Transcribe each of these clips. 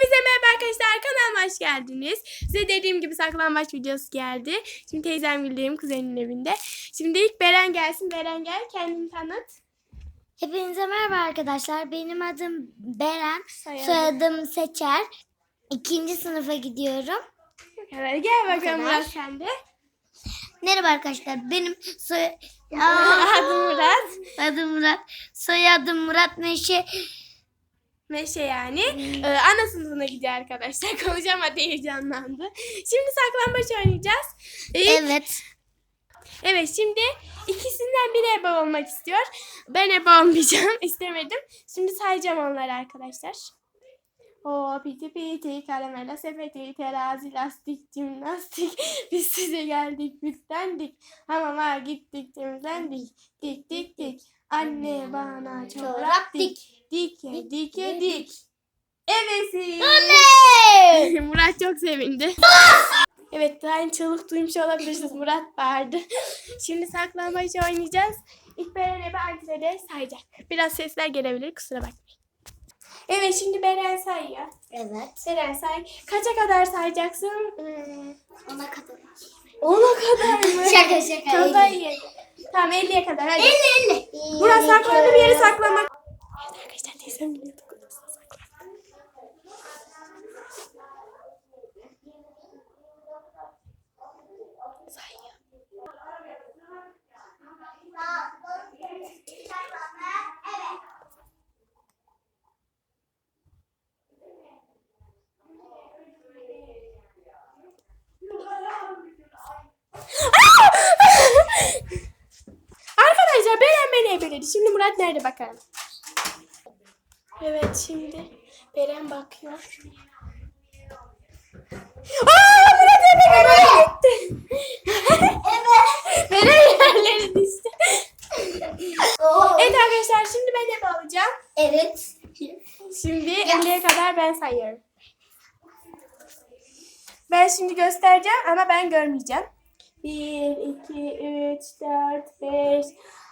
Hepinize merhaba arkadaşlar kanalıma hoş geldiniz. Size dediğim gibi saklambaç videosu geldi. Şimdi teyzem bildiğim kuzenin evinde. Şimdi ilk Beren gelsin. Beren gel kendini tanıt. Hepinize merhaba arkadaşlar. Benim adım Beren. Soyadı. Soyadım Seçer. İkinci sınıfa gidiyorum. Evet, gel bakalım. Murat sen de. Merhaba arkadaşlar. Benim soy... Adım Murat. Adım Murat. Soyadım Murat Neşe. Meşe yani. Ee, ana sınıfına gidiyor arkadaşlar. Konuşamadı heyecanlandı. Şimdi saklambaç oynayacağız. İlk- Evet. Evet şimdi ikisinden biri ebe olmak istiyor. Ben ebe olmayacağım. istemedim. Şimdi sayacağım onları arkadaşlar. O piti piti karamela sepeti terazi lastik jimnastik biz size geldik bizdendik hamama gittik temizlendik dik dik dik anne bana çorap dik dike dike dik evet Oley! Murat çok sevindi. evet daha önce çığlık duymuş olabilirsiniz. Murat bağırdı. Şimdi saklambaç oynayacağız. İlk Beren Ebe Antire'de sayacak. Biraz sesler gelebilir kusura bakmayın. Evet şimdi Beren sayıyor. Evet. Beren say. Kaça kadar sayacaksın? Hmm, Ona kadar. Ona kadar mı? Şaka şaka. Çok da iyi. Tamam 50'ye kadar hadi. 50 50. Murat saklandığım yeri saklamak. Evet arkadaşlar teyzem biliyorduk. Saklan. Sayıyor. Arkadaşlar Beren beni ebeledi. Şimdi Murat nerede bakalım. Evet şimdi Beren bakıyor. Aa Murat ebeledi gitti. Beren yerleri düştü. Evet arkadaşlar şimdi ben ebe alacağım. Evet. Şimdi 50'ye kadar ben sayıyorum. Ben şimdi göstereceğim ama ben görmeyeceğim. 1, 2, 3, 4, 5,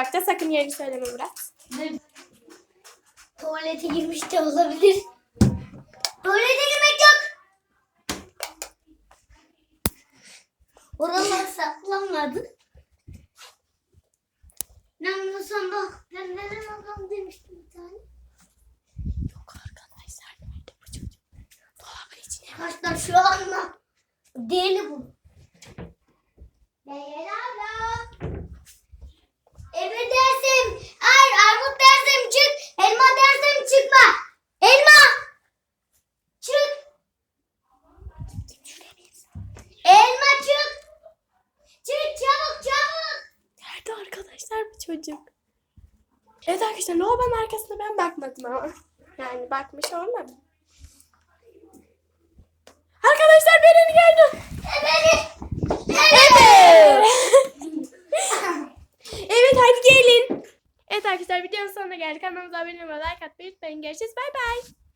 Beren'e bakacağız. Sakın yerini söyleme Murat. Tuvalete girmiş de olabilir. Tuvalete girmek yok. Oralar saklanmadı. Namlusan bak. Ben neden adam demiştim bir tane. Yok arkadaşlar. Nerede bu çocuk? Dolabın içine. Arkadaşlar şu anda deli bu. Değerli abla. Bu çocuk? Evet arkadaşlar lavabonun arkasına ben bakmadım ama. Yani bakmış olmadım. Arkadaşlar Beren'i gördüm. Evet. Evet. evet hadi gelin. Evet arkadaşlar videonun sonuna geldik. Kanalımıza abone olmayı, like atmayı unutmayın. Görüşürüz. Bay bay.